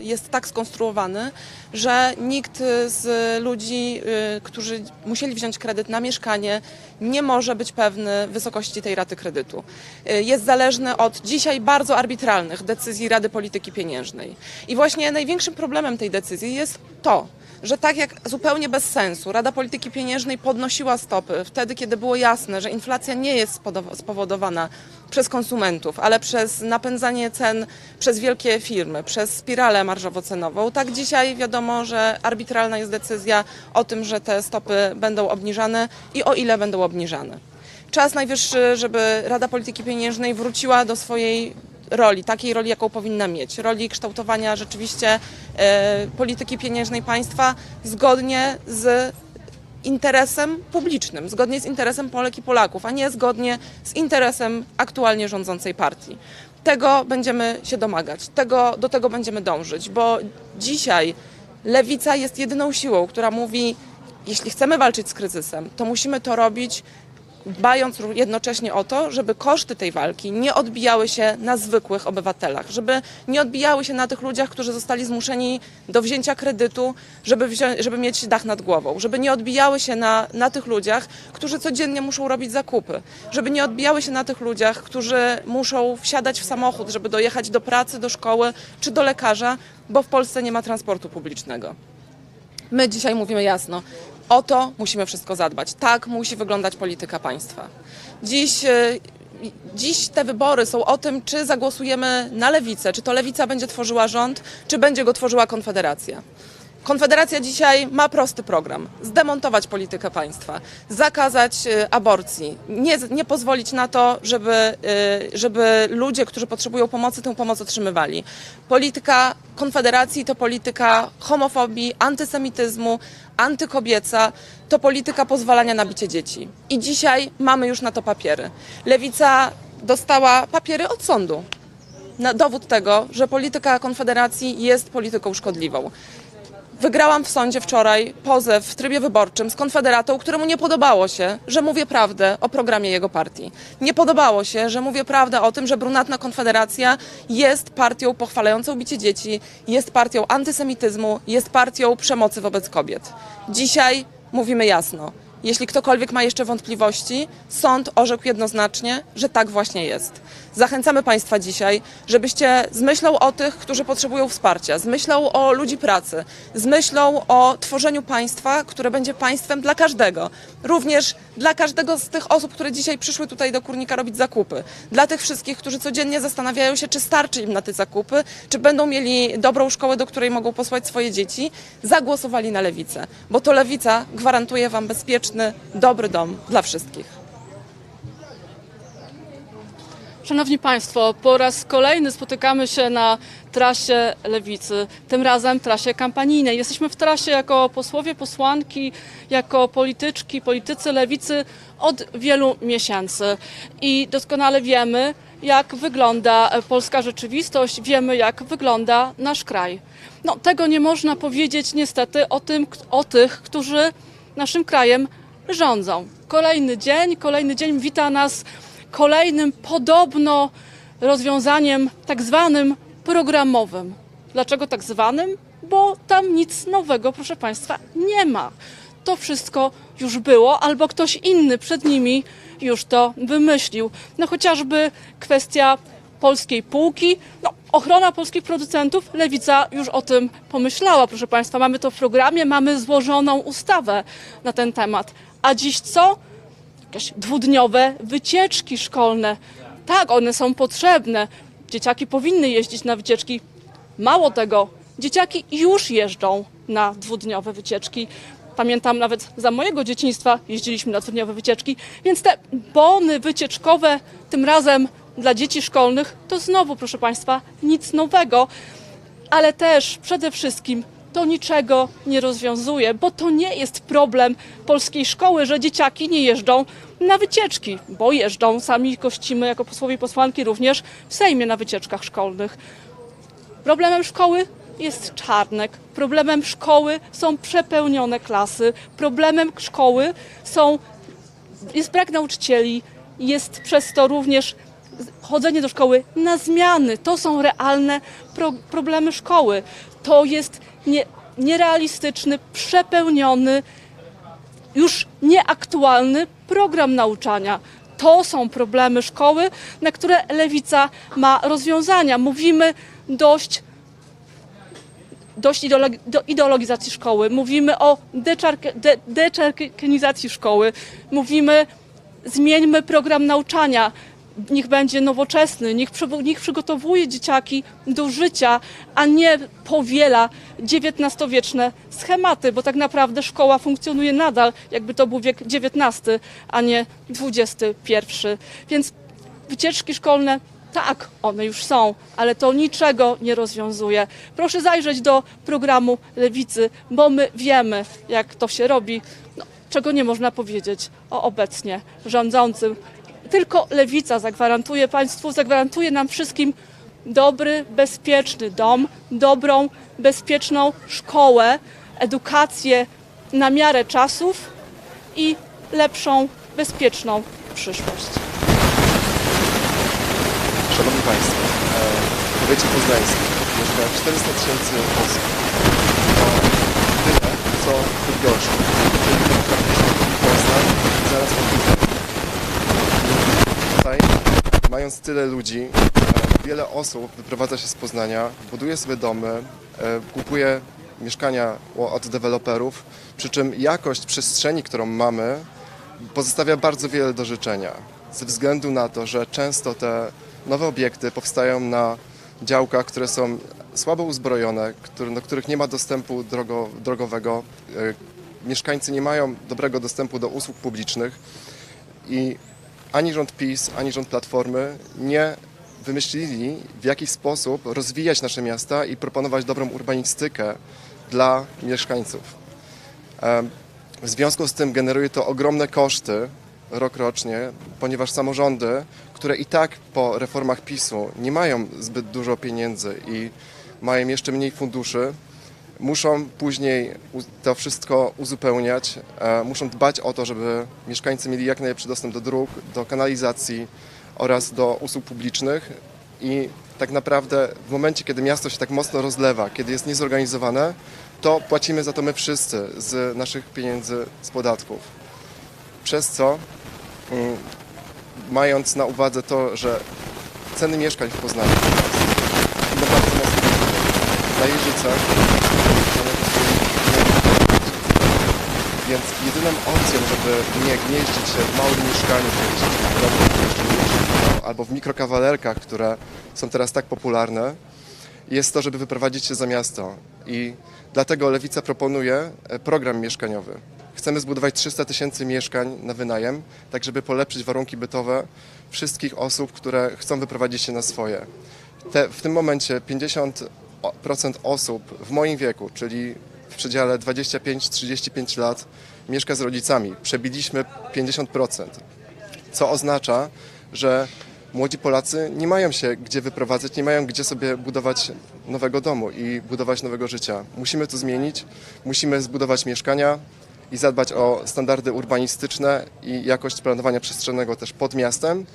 jest tak skonstruowany, że nikt z ludzi, y, którzy musieli wziąć kredyt na mieszkanie, nie może być pewny wysokości tej raty kredytu. Y, Jest zależny od dzisiaj bardzo arbitralnych decyzji Rady Polityki Pieniężnej. I właśnie największym problemem tej decyzji jest to, że tak jak zupełnie bez sensu Rada Polityki Pieniężnej podnosiła stopy wtedy, kiedy było jasne, że inflacja nie jest spowodowana przez konsumentów, ale przez napędzanie cen przez wielkie firmy, przez spiralę marżowo-cenową, tak dzisiaj wiadomo, że arbitralna jest decyzja o tym, że te stopy będą obniżane i o ile będą obniżane. Czas najwyższy, żeby Rada Polityki Pieniężnej wróciła do swojej roli, takiej roli, jaką powinna mieć, roli kształtowania rzeczywiście e, polityki pieniężnej państwa zgodnie z interesem publicznym, zgodnie z interesem Polek i Polaków, a nie zgodnie z interesem aktualnie rządzącej partii. Tego będziemy się domagać, tego, do tego będziemy dążyć, bo dzisiaj lewica jest jedyną siłą, która mówi, jeśli chcemy walczyć z kryzysem, to musimy to robić dbając jednocześnie o to, żeby koszty tej walki nie odbijały się na zwykłych obywatelach, żeby nie odbijały się na tych ludziach, którzy zostali zmuszeni do wzięcia kredytu, żeby, wzią- żeby mieć dach nad głową, żeby nie odbijały się na, na tych ludziach, którzy codziennie muszą robić zakupy, żeby nie odbijały się na tych ludziach, którzy muszą wsiadać w samochód, żeby dojechać do pracy, do szkoły czy do lekarza, bo w Polsce nie ma transportu publicznego. My dzisiaj mówimy jasno, o to musimy wszystko zadbać. Tak musi wyglądać polityka państwa. Dziś, e, dziś te wybory są o tym, czy zagłosujemy na lewicę, czy to lewica będzie tworzyła rząd, czy będzie go tworzyła Konfederacja. Konfederacja dzisiaj ma prosty program: zdemontować politykę państwa, zakazać e, aborcji, nie, nie pozwolić na to, żeby, e, żeby ludzie, którzy potrzebują pomocy, tę pomoc otrzymywali. Polityka Konfederacji to polityka homofobii, antysemityzmu, antykobieca, to polityka pozwalania na bicie dzieci. I dzisiaj mamy już na to papiery. Lewica dostała papiery od sądu na dowód tego, że polityka Konfederacji jest polityką szkodliwą. Wygrałam w sądzie wczoraj pozew w trybie wyborczym z Konfederatą, któremu nie podobało się, że mówię prawdę o programie jego partii. Nie podobało się, że mówię prawdę o tym, że brunatna Konfederacja jest partią pochwalającą bicie dzieci, jest partią antysemityzmu, jest partią przemocy wobec kobiet. Dzisiaj mówimy jasno. Jeśli ktokolwiek ma jeszcze wątpliwości, sąd orzekł jednoznacznie, że tak właśnie jest. Zachęcamy Państwa dzisiaj, żebyście z myślą o tych, którzy potrzebują wsparcia, z myślą o ludzi pracy, z myślą o tworzeniu państwa, które będzie państwem dla każdego. Również dla każdego z tych osób, które dzisiaj przyszły tutaj do Kurnika robić zakupy. Dla tych wszystkich, którzy codziennie zastanawiają się, czy starczy im na te zakupy, czy będą mieli dobrą szkołę, do której mogą posłać swoje dzieci, zagłosowali na lewicę. Bo to lewica gwarantuje Wam bezpieczny, dobry dom dla wszystkich. Szanowni Państwo, po raz kolejny spotykamy się na trasie lewicy, tym razem trasie kampanijnej. Jesteśmy w trasie jako posłowie, posłanki, jako polityczki, politycy lewicy od wielu miesięcy i doskonale wiemy, jak wygląda polska rzeczywistość, wiemy, jak wygląda nasz kraj. No, tego nie można powiedzieć niestety o, tym, o tych, którzy naszym krajem rządzą. Kolejny dzień, kolejny dzień wita nas kolejnym podobno rozwiązaniem tak zwanym programowym. Dlaczego tak zwanym? Bo tam nic nowego, proszę Państwa, nie ma. To wszystko już było, albo ktoś inny przed nimi już to wymyślił. No chociażby kwestia polskiej półki. No, ochrona polskich producentów, lewica już o tym pomyślała, proszę Państwa. Mamy to w programie, mamy złożoną ustawę na ten temat. A dziś co? Jakieś dwudniowe wycieczki szkolne. Tak, one są potrzebne. Dzieciaki powinny jeździć na wycieczki. Mało tego, dzieciaki już jeżdżą na dwudniowe wycieczki. Pamiętam nawet za mojego dzieciństwa jeździliśmy na dwudniowe wycieczki, więc te bony wycieczkowe tym razem dla dzieci szkolnych to znowu, proszę Państwa, nic nowego, ale też przede wszystkim to niczego nie rozwiązuje, bo to nie jest problem polskiej szkoły, że dzieciaki nie jeżdżą na wycieczki, bo jeżdżą, sami gościmy jako posłowie i posłanki również w Sejmie na wycieczkach szkolnych. Problemem szkoły jest czarnek. Problemem szkoły są przepełnione klasy. Problemem szkoły są, jest brak nauczycieli. Jest przez to również chodzenie do szkoły na zmiany. To są realne pro, problemy szkoły. To jest nie, nierealistyczny, przepełniony, już nieaktualny program nauczania. To są problemy szkoły, na które lewica ma rozwiązania. Mówimy dość dość ideologi- do ideologizacji szkoły, mówimy o deczark- de- deczarkinizacji szkoły, mówimy zmieńmy program nauczania, niech będzie nowoczesny, niech, niech przygotowuje dzieciaki do życia, a nie powiela XIX-wieczne schematy, bo tak naprawdę szkoła funkcjonuje nadal, jakby to był wiek XIX, a nie XXI. Więc wycieczki szkolne tak, one już są, ale to niczego nie rozwiązuje. Proszę zajrzeć do programu Lewicy, bo my wiemy, jak to się robi, no, czego nie można powiedzieć o obecnie rządzącym. Tylko Lewica zagwarantuje państwu, zagwarantuje nam wszystkim dobry, bezpieczny dom, dobrą, bezpieczną szkołę, edukację na miarę czasów i lepszą, bezpieczną przyszłość. Szanowni Państwo, e, w powiecie poznańskim mieszka 400 tysięcy osób. To tyle, co w Bydgoszczy, czyli praktycznie Poznań i zaraz po tym. Tutaj, mając tyle ludzi, e, wiele osób wyprowadza się z Poznania, buduje sobie domy, e, kupuje mieszkania od deweloperów, przy czym jakość przestrzeni, którą mamy, pozostawia bardzo wiele do życzenia. Ze względu na to, że często te nowe obiekty powstają na działkach, które są słabo uzbrojone, do których nie ma dostępu drogo, drogowego. E, Mieszkańcy nie mają dobrego dostępu do usług publicznych i ani rząd PiS, ani rząd Platformy nie wymyślili, w jaki sposób rozwijać nasze miasta i proponować dobrą urbanistykę dla mieszkańców. W związku z tym generuje to ogromne koszty rokrocznie, ponieważ samorządy, które i tak po reformach PiSu nie mają zbyt dużo pieniędzy i mają jeszcze mniej funduszy, muszą później to wszystko uzupełniać, e, muszą dbać o to, żeby mieszkańcy mieli jak najlepszy dostęp do dróg, do kanalizacji oraz do usług publicznych i tak naprawdę w momencie, kiedy miasto się tak mocno rozlewa, kiedy jest niezorganizowane, to płacimy za to my wszyscy z naszych pieniędzy, z podatków. Przez co, mm, mając na uwadze to, że ceny mieszkań w Poznaniu idą bardzo mocno na Jeżycach więc jedyną opcją, żeby nie gnieździć się w małym mieszkaniu, albo w mikrokawalerkach, które są teraz tak popularne, jest to, żeby wyprowadzić się za miasto. I dlatego Lewica proponuje e, program mieszkaniowy. Chcemy zbudować 300 tysięcy mieszkań na wynajem, tak żeby polepszyć warunki bytowe wszystkich osób, które chcą wyprowadzić się na swoje. Te, w tym momencie 50% osób w moim wieku, czyli w przedziale 25-35 lat, mieszka z rodzicami. Przebiliśmy 50%, co oznacza, że młodzi Polacy nie mają się gdzie wyprowadzać, nie mają gdzie sobie budować nowego domu i budować nowego życia. Musimy to zmienić, musimy zbudować mieszkania i zadbać o standardy urbanistyczne i jakość planowania przestrzennego też pod miastem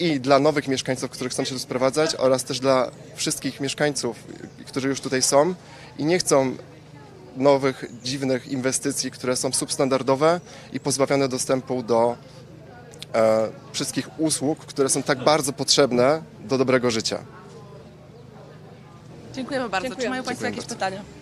i dla nowych mieszkańców, którzy chcą się tu sprowadzać oraz też dla wszystkich mieszkańców, którzy już tutaj są i nie chcą nowych, dziwnych inwestycji, które są substandardowe i pozbawione dostępu do e, wszystkich usług, które są tak bardzo potrzebne do dobrego życia. Dziękujemy bardzo. Dziękujemy. Czy mają Państwo Dziękuję jakieś bardzo. pytania?